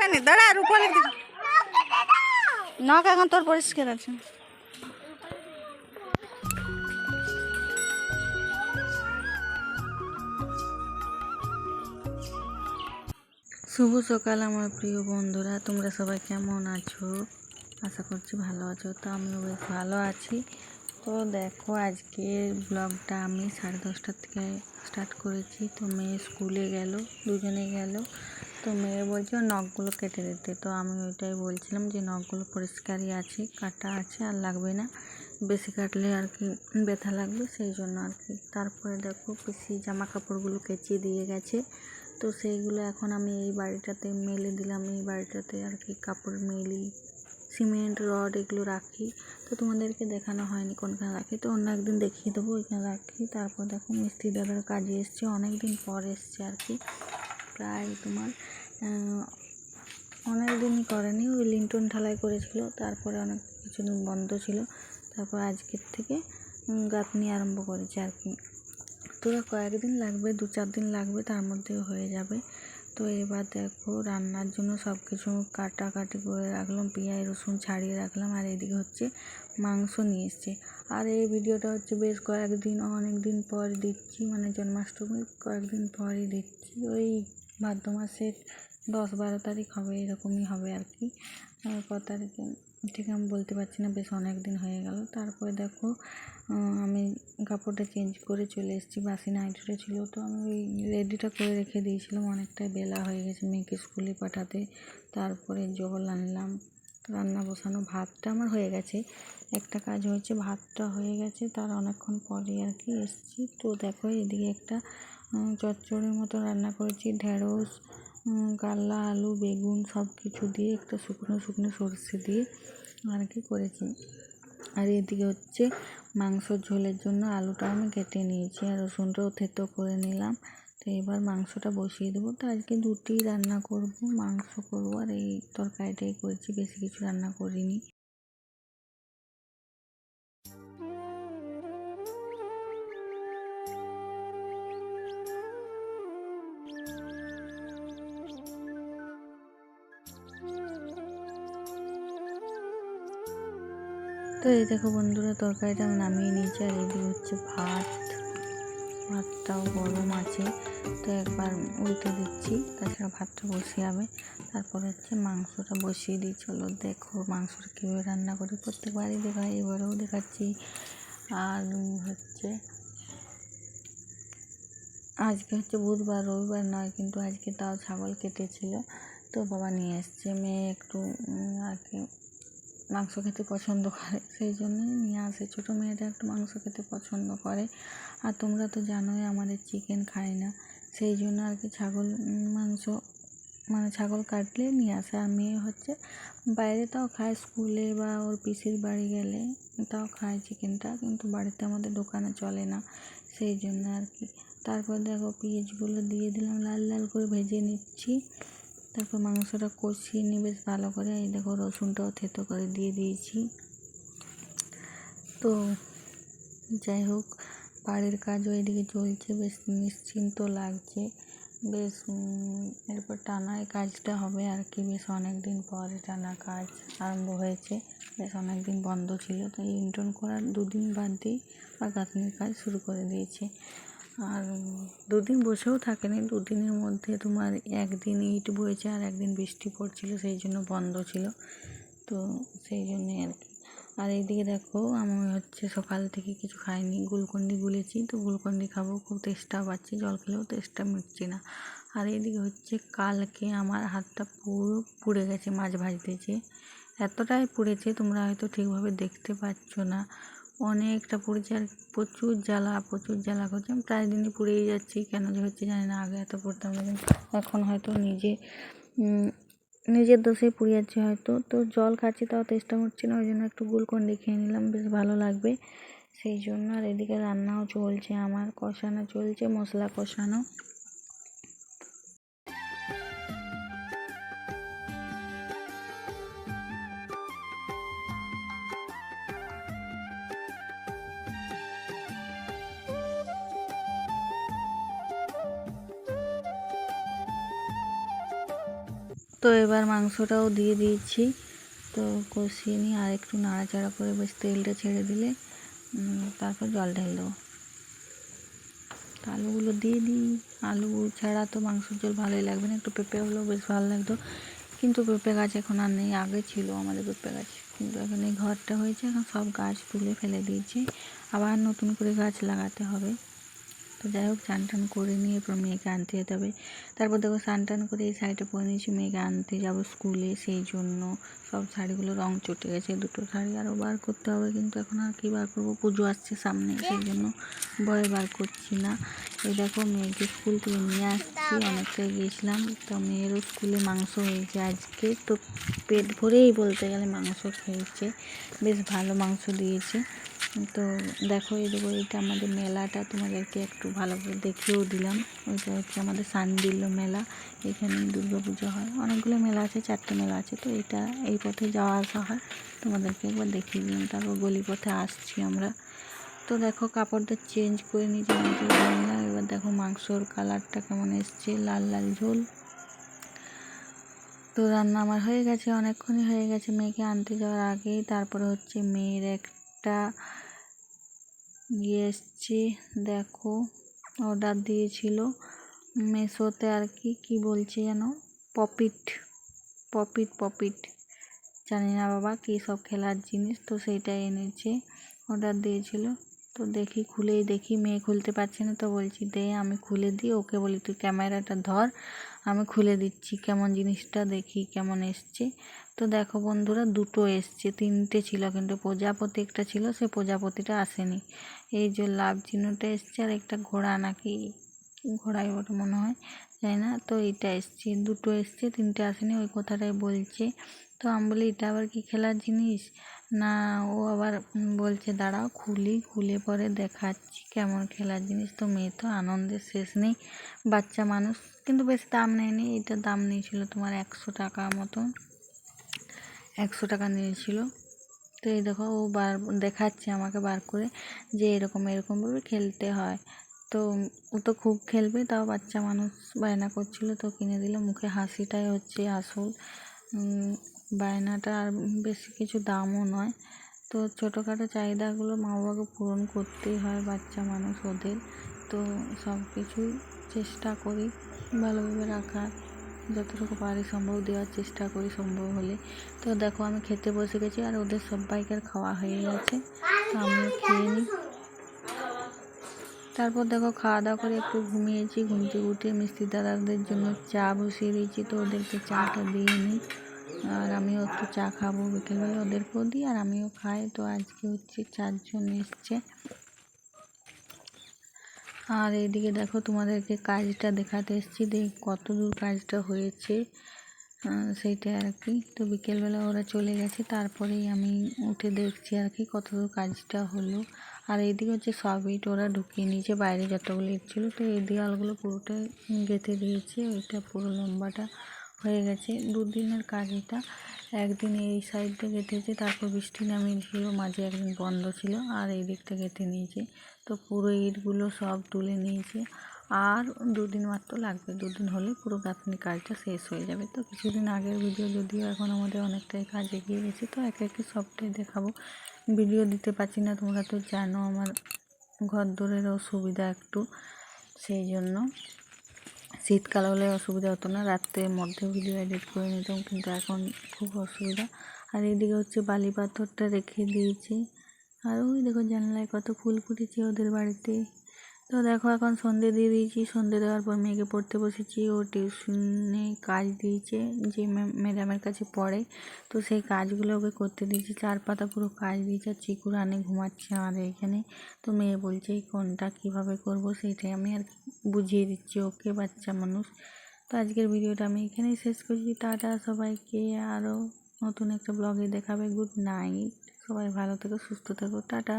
না দাঁড়া নখ এখন তোর পরিষ্কার আছে। শুভ সকাল আমার প্রিয় বন্ধুরা, তোমরা সবাই কেমন আছো? আশা করছি ভালো আছো, তো আমিও বেশ ভালো আছি। তো দেখো, আজকের ব্লগটা আমি সাড়ে দশটার থেকে স্টার্ট করেছি, তো মেয়ে স্কুলে গেল, দুজনে গেল। তো মেয়ে বলছে ওর নখগুলো কেটে দিতে। তো আমি ওইটাই বলছিলাম যে নখগুলো পরিষ্কারই আছে, কাটা আছে, আর লাগবে না। বেশি কাটলে আর কি ব্যথা লাগবে, সেই জন্য আর কি। তারপরে দেখো পিসি জামা কাপড়গুলো কেচে দিয়ে গেছে। তো সেইগুলো এখন আমি এই বাড়িটাতে মেলে দিলাম, এই বাড়িটাতে আর কি কাপড় মেলি, সিমেন্ট, রড এগুলো রাখি। তো তোমাদেরকে দেখানো হয়নি কোনখানে রাখি, তো অন্য একদিন দেখিয়ে দেবো ওইখানে রাখি। তারপর দেখো মিস্ত্রি দাদার কাজে এসছে অনেক দিন পর এসছে আর কি, প্রায় তোমার অনেক দিনই করেনি, ওই লিন্টন ঢালাই করেছিল, তারপরে অনেক কিছুদিন বন্ধ ছিল, তারপর আজকের থেকে গাঁথনি আরম্ভ করেছে আর কি। তো কয়েকদিন লাগবে, দু চার দিন লাগবে, তার মধ্যে হয়ে যাবে। তো এবার দেখো, রান্নার জন্য সব কিছু কাটাকাটি করে রাখলাম, পেঁয়াজ, রসুন ছাড়িয়ে রাখলাম, আর এদিকে হচ্ছে মাংস নিয়ে এসছে। আর এই ভিডিওটা হচ্ছে বেশ কয়েকদিন অনেক দিন পর দিচ্ছি মানে জন্মাষ্টমীর কয়েকদিন পরই দিচ্ছি। ওই ভাদ্র মাসের দশ বারো তারিখ হবে এরকমই হবে আর কি। কত তারিখে ঠিক আমি বলতে পারছি না বেশ অনেক দিন হয়ে গেল। তারপরে দেখো আমি কাপড়টা চেঞ্জ করে চলে এসেছি বাসি নাইটিটা ছিল। তো আমি ওই রেডিটা করে রেখে দিয়েছিলাম অনেকটাই বেলা হয়ে গেছে মেয়েকে স্কুলে পাঠাতে। তারপরে জল আনলাম রান্না বসানো ভাতটা আমার হয়ে গেছে। একটা কাজ হয়েছে ভাতটা হয়ে গেছে তার অনেকক্ষণ পরে আর কি এসেছি। তো দেখো এদিকে একটা চচ্চড়ির মতো রান্না করেছি ঢেঁড়স উম, কাল্লা আলু, বেগুন সব কিছু দিয়ে একটু শুকনো শুকনো সর্ষে দিয়ে আর কি করেছি। আর এদিকে হচ্ছে মাংস ঝোলের জন্য আলুটা আমি কেটে নিয়েছি আর রসুনটাও থেতো করে নিলাম। তো এবার মাংসটা বসিয়ে দেবো। তো আজকে দুটি রান্না করব, মাংস করব আর এই তরকারিটাই করেছি, বেশি কিছু রান্না করিনি। তো এই দেখো বন্ধুরা, তরকারিটা আমি নামিয়ে নিয়েছি, আর এদিকে হচ্ছে ভাত। ভাতটাও গরম আছে, তো একবার উল্টে দিচ্ছি, তাছাড়া ভাতটা বসিয়ে যাবে তারপর হচ্ছে মাংসটা বসিয়ে দিই, চলো দেখো মাংসটা কীভাবে রান্না করি। প্রত্যেকবারই দেখাই, এবারেও দেখাচ্ছি। আর হচ্ছে, আজকে হচ্ছে বুধবার, রবিবার নয়, কিন্তু আজকে তাও ছাগল কেটেছিল, তো বাবা নিয়ে এসছে। মেয়ে একটু আর কি মাংস খেতে পছন্দ করে, সেই জন্যই নিয়ে আসে। ছোটো মেয়েটা একটু মাংস খেতে পছন্দ করে। আর তোমরা তো জানোই আমাদের চিকেন খায় না। সেই জন্য আর কি ছাগল মাংস মানে ছাগল কাটলে নিয়ে আসে। আর মেয়ে হচ্ছে বাইরে তাও খায়, স্কুলে বা ওর পিসির বাড়ি গেলে তাও খায় চিকেনটা কিন্তু বাড়িতে আমাদের দোকানে চলে না। সেই জন্য আর কি। তারপর দেখো পেঁয়াজগুলো দিয়ে দিলাম, লাল লাল করে ভেজে নিচ্ছি। তারপর মাংসটা কষিয়ে নিয়ে বেশ ভালো করে এই দেখো রসুনটাও থেতো করে দিয়ে দিয়েছি। তো যাই হোক, বাড়ির কাজও এদিকে চলছে, বেশ নিশ্চিন্ত লাগছে। বেশ এরপর টানায় কাজটা হবে আর কি, বেশ অনেক দিন পরে টানা কাজ আরম্ভ হয়েছে, বেশ অনেক দিন বন্ধ ছিল। তো ইন্টন করার দুদিন বাদ দিয়ে বা গাঁথনির কাজ শুরু করে দিয়েছে। আর দুদিন বসেও থাকেনি। দুদিনের মধ্যে তোমার একদিন ইট বয়েছে আর একদিন বৃষ্টি পড়ছিল, সেই জন্য বন্ধ ছিল। তো সেই জন্যে আর কি। আর এইদিকে দেখো, আমি হচ্ছে সকাল থেকে কিছু খাইনি। গুলকন্ডি গুলেছি, তো গুলকন্ডি খাব, খুব তেষ্টা পাচ্ছি, জল খেলেও তেষ্টা মিটছে না। আর এইদিকে হচ্ছে কালকে আমার হাতটা পুরো পুড়ে গেছে, মাছ ভাজতেছে। এতটাই পুড়েছে, তোমরা হয়তো ঠিকভাবে দেখতে পাচ্ছ না। অনেকটা পুড়েছে আর প্রচুর জ্বালা প্রচুর জ্বালা করছে। আমি প্রায় দিনই পুড়েই যাচ্ছি, কেন যে হচ্ছে জানি না, আগে এত পড়তাম না কিন্তু এখন হয়তো নিজে নিজের দোষেই পুড়ে যাচ্ছে হয়তো। তো জল খাচ্ছি, তাও তেষ্টা হচ্ছে না, ওই জন্য একটু গুলকন্ডি খেয়ে নিলাম, বেশ ভালো লাগবে। সেই জন্য আর এদিকে রান্নাও চলছে, আমার কষানো চলছে, মশলা কষানো। তো এবার মাংসটাও দিয়ে দিয়েছি। তো কষিয়ে নিয়ে আর একটু নাড়াচাড়া করে বেশ তেলটা ছেড়ে দিলে তারপর জল ঢেলে দেবো। আলুগুলো দিয়ে দিই। আলু ছাড়া তো মাংসের ঝোল ভালোই লাগবে না। একটু পেঁপে হলেও বেশ ভালো লাগতো। কিন্তু পেঁপে গাছ এখন আর নেই। আগে ছিল আমাদের পেঁপে গাছ। কিন্তু এখন এই ঘরটা হয়েছে। এখন সব গাছ তুলে ফেলে দিয়েছি। আবার নতুন করে গাছ লাগাতে হবে। তো যাই হোক স্নান টান করে নিয়ে এরপর মেয়েকে আনতে যেতে হবে। তারপর দেখো স্নান টান করে এই শাড়িটা পরে নিয়েছি, মেয়েকে আনতে যাব স্কুলে সেই জন্য। সব শাড়িগুলো রং চটে গেছে, দুটো শাড়ি আরও বার করতে হবে, কিন্তু এখন আর কি বার করব? পুজো আসছে সামনে, সেই জন্য ভয় বার করছি না। এই দেখো, মেয়েকে স্কুল থেকে নিয়ে আসছি অনেকটাই গিয়েছিলাম তো মেয়েরও স্কুলে মাংস হয়েছে আজকে, তো পেট ভরেই বলতে গেলে মাংস খেয়েছে। বেশ ভালো মাংস দিয়েছে। তো দেখো, এই দেখো এটা আমাদের মেলাটা। তোমাদেরকে একটু ভালো করে দেখিয়েও দিলাম। ওইটা হচ্ছে আমাদের সানডিল্য মেলা। এখানে পুজো হয়। অনেকগুলো মেলা আছে, চারটে মেলা আছে। তো এটা এই পথে যাওয়া আসা হয়। তোমাদেরকে একবার দেখিয়ে দিলাম। তারপর গলি পথে আসছি আমরা। তো দেখো, কাপড়টা চেঞ্জ করে নিয়েছি। এবার দেখো, মাংসর কালারটা কেমন এসছে? লাল লাল ঝোল। তো রান্না আমার হয়ে গেছে, অনেকক্ষণই হয়ে গেছে। মেয়েকে আনতে যাওয়ার আগেই। তারপরে হচ্ছে মেয়ের একটা ইয়ে এসছে, দেখো অর্ডার দিয়েছিল। মেশোতে আর কি, কী বলছে যেন? পপিট পপিট পপিট। জানি না বাবা, কী সব খেলার জিনিস, তো সেইটাই এনেছে। অর্ডার দিয়েছিল। তো দেখি খুলেই দেখি, মেয়ে খুলতে পারছে না, তো বলছি, দে, আমি খুলে দিই। ওকে বলি, তুই ক্যামেরাটা ধর, আমি খুলে দিচ্ছি, কেমন জিনিসটা দেখি, কেমন এসছে। তো দেখো বন্ধুরা, দুটো এসছে, তিনটে ছিল, কিন্তু প্রজাপতি একটা ছিল, সে প্রজাপতিটা আসেনি। এই যে লাভ চিহ্নটা এসছে, আর একটা ঘোড়া নাকি, ঘোড়াই বটে মনে হয়, জানি না, তো এটা এসছে, দুটো এসছে, তিনটে আসেনি, ওই কথাটাই বলছে। তো আমি বলি, এটা আবার কি খেলার জিনিস? না, ও আবার বলছে, দাঁড়াও, খুলি, খুলে পরে দেখাচ্ছি কেমন খেলার জিনিস। তো মেয়ে তো আনন্দের শেষ নেই, বাচ্চা মানুষ, কিন্তু বেশ দাম নেয়নি এটার দাম নিয়েছিল তোমার একশো টাকা মতন, একশো টাকা নিয়েছিল। তো এই দেখো, ও বার, দেখাচ্ছে আমাকে বার করে যে এরকম এরকমভাবে খেলতে হয়। তো ও তো খুব খেলবে, তাও বাচ্চা মানুষ বায়না করছিল, তো কিনে দিল। মুখে হাসিটাই হচ্ছে আসল। বায়নাটা আর বেশি কিছু দামও নয়। তো ছোটোখাটো চাহিদাগুলো মা বাবাকে পূরণ করতেই হয় বাচ্চা মানুষ ওদের। তো সব কিছুই চেষ্টা করি ভালোভাবে রাখার। যতটুকু পারি সম্ভব দেওয়ার চেষ্টা করি সম্ভব হলে। তো দেখো আমি খেতে বসে গেছি আর ওদের সবাইকার খাওয়া হয়ে গেছে। তো আমিও খেয়ে নিই। তারপর দেখো খাওয়া দাওয়া করে একটু ঘুমিয়েছি, ঘুম থেকে উঠে মিস্ত্রি দাদাদের জন্য চা বসিয়ে দিয়েছি। তো ওদেরকে চাটা দিয়ে নিই। আর আমিও একটু চা খাব বিকেলবেলা ওদেরকেও দিই আর আমিও খাই। তো আজকে হচ্ছে চারজন এসছে। আর এইদিকে দেখো তোমাদেরকে কাজটা দেখাতে এসেছি। দেখ, কত দূর কাজটা হয়েছে সেইটা আর কি। তো বিকেলবেলা ওরা চলে গেছে, তারপরেই আমি উঠে দেখছি আর কি কত দূর কাজটা হলো। আর এইদিকে হচ্ছে সব ইট ওরা ঢুকিয়ে নিয়েছে, বাইরে যতগুলো ছিল। তো এই দেওয়ালগুলো পুরোটাই গেঁথে দিয়েছে ওইটা পুরো লম্বাটা হয়ে গেছে। দুদিনের কাজ এটা। একদিন এই সাইডটা গেঁথেছে তারপর বৃষ্টি নামিয়েছিল, মাঝে একদিন বন্ধ ছিল, আর এই দিকটা গেঁথে নিয়েছে তো পুরো ইটগুলো সব তুলে নিয়েছে। আর দুদিন মাত্র লাগবে, দুদিন হলে পুরো গাঁথনি কাজটা শেষ হয়ে যাবে। তো কিছুদিন আগের ভিডিও যদিও এখন আমাদের অনেকটাই কাজ এগিয়ে গেছে, তো একে একে সবটাই দেখাবো। ভিডিও দিতে পারছি না, তোমরা তো জানো আমার ঘর দোরের অসুবিধা একটু, সেই জন্য। শীতকাল হলে অসুবিধা হতো না রাত্রের মধ্যে ভিডিও এডিট করে নিতাম, কিন্তু এখন খুব অসুবিধা। আর এদিকে হচ্ছে বালি পাথরটা রেখে দিয়েছি। আর ওই দেখো জানলায় কত ফুল ফুটেছে ওদের বাড়িতে। তো দেখো এখন সন্ধে দিয়ে দিয়েছি। সন্ধে দেওয়ার পর মেয়েকে পড়তে বসেছি। ও টিউশনে কাজ দিয়েছে, যে ম্যাডামের কাছে পড়ে। তো সেই কাজগুলো ওকে করতে দিয়েছি। চার পাতা পুরো কাজ দিয়েছে আর চিকু রানে ঘুমাচ্ছে আমাদের এখানে। তো মেয়ে বলছে কোনটা, কীভাবে করব? সেটাই আমি আর বুঝিয়ে দিচ্ছি ওকে, বাচ্চা মানুষ। তো আজকের ভিডিওটা আমি এখানেই শেষ করছি। টাটা সবাইকে, আরও নতুন একটা ব্লগে দেখাবে। Good night. সবাই ভালো থেকো, সুস্থ থেকো। টাটা।